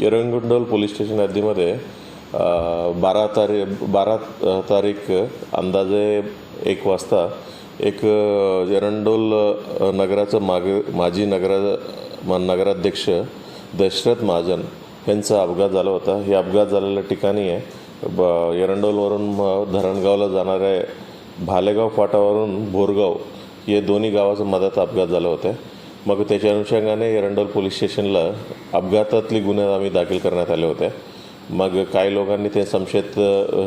एरंगुंडोल police station हद्दीमध्ये बारा तारीख बारा तारीख अंदाजे एक वाजता एक एरंडोल नगराचं माग माजी नगरा म- नगराध्यक्ष दशरथ महाजन यांचा अपघात झाला होता. हे अपघात झालेल्या ठिकाणी आहे. ब एरंडोलवरून म- धरणगावला जाणाऱ्या भालेगाव फाटावरून भोरगाव हे दोन्ही गावाचं मधात अपघात झाला होता. मग त्याच्या अनुषंगाने एरंडोल पोलीस स्टेशनला अपघातातले गुन्हे आम्ही दाखल करण्यात आले होते. मग काही लोकांनी ते संशयित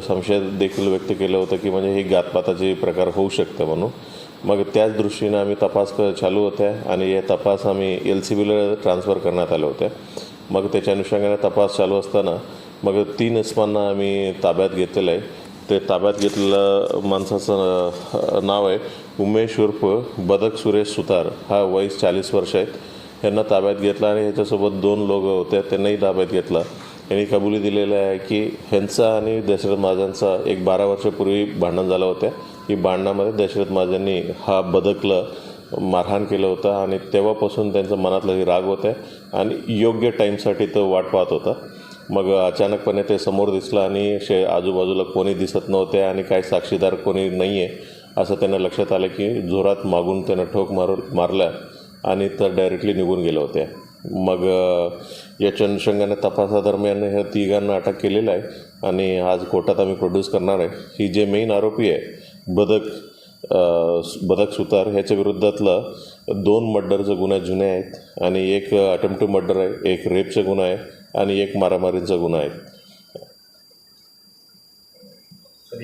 संशय देखील व्यक्त केलं होतं की म्हणजे ही घातपाताचे प्रकार होऊ शकतं म्हणून. मग त्याच दृष्टीने आम्ही तपास चालू होत्या आणि हे तपास आम्ही एल सी बीला ट्रान्सफर करण्यात आले होते. मग त्याच्या अनुषंगाने तपास चालू असताना मग तीन इस्मांना आम्ही ताब्यात घेतलेलं आहे. ते ताब्यात घेतलेलं माणसाचं नाव आहे उमेश उर्फ बदक सुरेश सुतार. हा वयस चाळीस वर्ष आहेत. यांना ताब्यात घेतला आणि ह्याच्यासोबत दोन लोक होते त्यांनाही ताब्यात घेतला. यांनी कबुली दिलेलं आहे की ह्यांचा आणि दशरथ महाजांचा एक बारा वर्षापूर्वी भांडण झालं होतं. की भांडणामध्ये दशरथ महाजांनी हा बदकला मारहाण केलं होतं आणि तेव्हापासून त्यांचं मनातलं राग होतं आणि योग्य टाईमसाठी तो वाट पाहत होता. मग अचानकपणे ते समोर दिसलं आणि शे आजूबाजूला कोणी दिसत नव्हते आणि काय साक्षीदार कोणी नाही आहे असं त्यांना लक्षात आलं की जोरात मागून त्यानं ठोक मारून मारला आणि तर डायरेक्टली निघून गेले होते मग याच्या अनुषंगाने तपासादरम्यान ह्या तिघांना अटक केलेलं आहे आणि आज कोर्टात आम्ही प्रोड्यूस करणार आहे. ही जे मेन आरोपी आहे बदक बदक सुतार ह्याच्या विरुद्धातलं दोन मर्डरचे गुन्हे जुने आहेत आणि एक अटेम्प्ट टू मर्डर आहे एक रेपचा गुन्हा आहे. आणि एक मारामारीचा गुन्हा आहे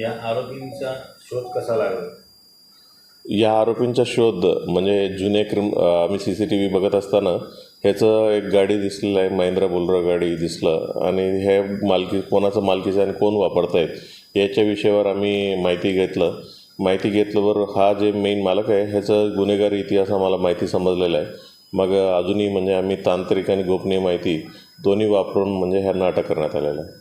या आरोपींचा शोध कसा लागला? या आरोपींचा शोध म्हणजे जुने क्रिम आम्ही सी सी टी व्ही बघत असताना ह्याचं एक गाडी दिसलेलं आहे महिंद्रा बोलरो गाडी दिसलं. आणि हे मालकी कोणाचं मालकीचं आणि कोण वापरत आहेत याच्या विषयावर आम्ही माहिती घेतलं. माहिती घेतल्यावर हा जे मेन मालक आहे ह्याचा गुन्हेगारी इतिहास आम्हाला माहिती समजलेला आहे. मग अजूनही म्हणजे आम्ही तांत्रिक आणि गोपनीय माहिती दोन्ही वापरून म्हणजे ह्यांना अटक करण्यात आलेलं आहे.